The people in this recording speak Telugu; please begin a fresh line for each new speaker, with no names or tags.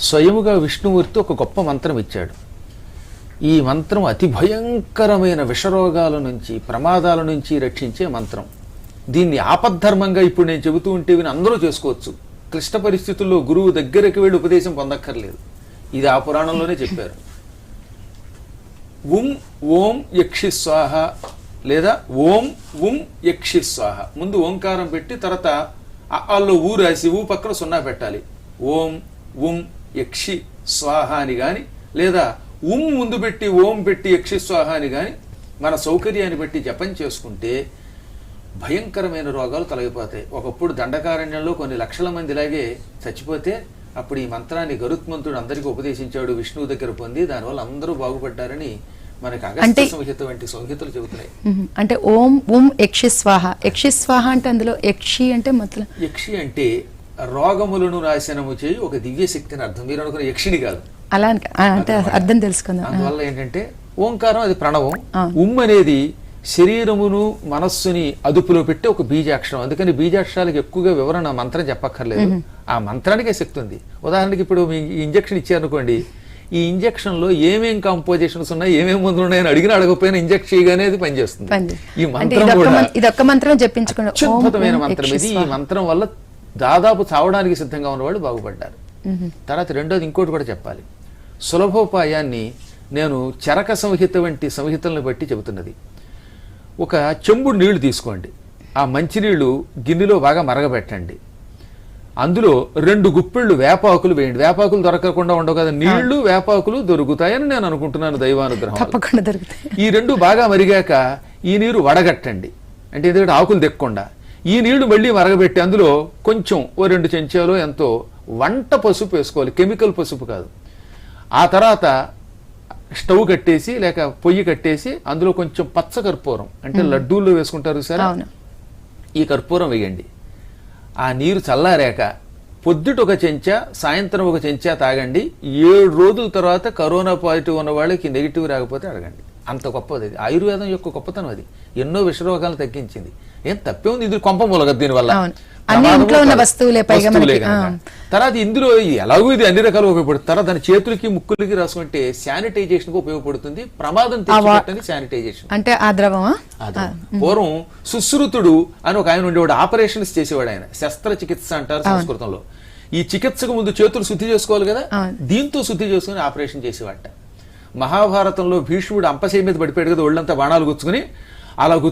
స్వయముగా విష్ణుమూర్తి ఒక గొప్ప మంత్రం ఇచ్చాడు. ఈ మంత్రం అతి భయంకరమైన విషరోగాల నుంచి ప్రమాదాల నుంచి రక్షించే మంత్రం. దీన్ని ఆపద్ధర్మంగా ఇప్పుడు నేను చెబుతూ ఉంటే విని అందరూ చేసుకోవచ్చు. క్లిష్ట పరిస్థితుల్లో గురువు దగ్గరికి వెళ్ళి ఉపదేశం పొందక్కర్లేదు. ఇది ఆ పురాణంలోనే చెప్పారు. ఉం ఓం యక్షి స్వాహ లేదా ఓం ఉం యక్షి స్వాహ. ముందు ఓంకారం పెట్టి తర్వాత అల్లో ఊ రాసి ఊ పక్కన సున్నా పెట్టాలి. ఓం ఉం యక్షి స్వాహ అని గాని లేదా ఉం ముందు పెట్టి ఓం పెట్టి యక్షి స్వాహ అని గాని మన సౌకర్యాన్ని బట్టి జపం చేసుకుంటే భయంకరమైన రోగాలు తొలగిపోతాయి. ఒకప్పుడు దండకారణ్యంలో కొన్ని లక్షల మంది ఇలాగే చచ్చిపోతే అప్పుడు ఈ మంత్రాన్ని గరుత్మంతుడు అందరికీ ఉపదేశించాడు విష్ణువు దగ్గర పొంది దానివల్ల అందరూ బాగుపడ్డారని మనకి అగస్త్య
అంటే-
సంహిత వంటి సంహితలు చెబుతున్నాయి.
అంటే ఓం ఉం యక్షి స్వాహ. యక్షి స్వాహ అంటే అందులో యక్షి అంటే మొత్తం
యక్షి అంటే రోగములను నాశనము చేయి ఒక దివ్య శక్తిని అర్థం. మీరు అనుకున్న యక్షిని కాదు.
అలా అంటే అర్థం తెలుసుకుందాం.
అందువల్ల ఏంటంటే ఓంకారం అది ప్రణవం. ఉమ్ అనేది శరీరమును మనస్సుని అదుపులో పెట్టి ఒక బీజాక్షరం. అందుకని బీజాక్షరాలకు ఎక్కువగా వివరణ మంత్రం చెప్పక్కర్లేదు. ఆ మంత్రానికే శక్తి ఉంది. ఉదాహరణకి ఇప్పుడు మీ ఇంజక్షన్ ఇచ్చారనుకోండి ఈ ఇంజక్షన్లో ఏమేం కాంపోజిషన్స్ ఉన్నాయి ఏమేం మందులు ఉన్నాయని అడిగిన అడగకపోయినా ఇంజెక్ట్ చేయగానే అది పనిచేస్తుంది.
పని
ఈ మంత్రం కూడా
మంత్రం
అత్యద్భుతమైన
ఉం
మంత్రం ఇది. ఈ. మంత్రం వల్ల దాదాపు చావడానికి సిద్ధంగా ఉన్నవాళ్ళు బాగుపడ్డారు. తర్వాత రెండోది ఇంకోటి కూడా చెప్పాలి. సులభోపాయాన్ని నేను చరక సంహిత వంటి సంహితలను బట్టి చెబుతున్నది. ఒక చెంబుడు నీళ్ళు తీసుకోండి. ఆ మంచినీళ్ళు గిన్నెలో బాగా మరగబెట్టండి. అందులో రెండు గుప్పిళ్ళు వేపాకులు వేయండి. వేపాకులు దొరకకుండా ఉండవు కదా. నీళ్ళు వేపాకులు దొరుకుతాయని నేను అనుకుంటున్నాను దైవానుగ్రహం.
తప్పకుండా దొరుకుతాయి.
ఈ రెండు బాగా మరిగాక ఈ నీరు వడగట్టండి. అంటే ఎందుకంటే ఆకులు దెక్కకుండా ఈ నీళ్ళు మళ్ళీ మరగబెట్టి అందులో కొంచెం ఓ రెండు చెంచాలు ఎంతో వంట పసుపు వేసుకోవాలి. కెమికల్ పసుపు కాదు. ఆ తర్వాత స్టవ్ కట్టేసి లేక పొయ్యి కట్టేసి అందులో కొంచెం పచ్చ కర్పూరం అంటే లడ్డూల్లో వేసుకుంటారు సరే ఈ కర్పూరం వేయండి. ఆ నీరు చల్లారాక పొద్దుట ఒక చెంచా సాయంత్రం ఒక చెంచా తాగండి. ఏడు రోజుల తర్వాత కరోనా పాజిటివ్ ఉన్న వాళ్ళకి నెగిటివ్ రాకపోతే అడగండి. అంత గొప్పది. అది ఆయుర్వేదం యొక్క గొప్పతనం అది. ఎన్నో విషరోగాలను తగ్గించింది. ఏం తప్పే ఉంది? ఇది కొంప మూలగదు దీనివల్ల. తర్వాత ఇందులో ఎలాగో ఇది అన్ని రకాలుగా ఉపయోగపడుతుంది? తర్వాత దాని చేతులకి ముక్కులకి రాసుకుంటే శానిటైజేషన్కు ఉపయోగపడుతుంది. ప్రమాదం తెచ్చిపెట్టని శానిటైజేషన్.
అంటే ఆ ద్రవమా.
పూర్వం సుశ్రుతుడు అని ఒక ఆయన ఉండేవాడు. ఆపరేషన్స్ చేసేవాడు ఆయన. శస్త్రచికిత్స అంటారు సంస్కృతంలో. ఈ చికిత్సకు ముందు చేతులు శుద్ధి చేసుకోవాలి కదా. దీంతో శుద్ధి చేసుకుని ఆపరేషన్ చేసేవాట మహాభారతంలో భీష్ముడు అంపసే మీద పడిపోయాడు కదా ఒళ్ళంతా బాణాలు గుచ్చుకుని. అలా గుచ్చు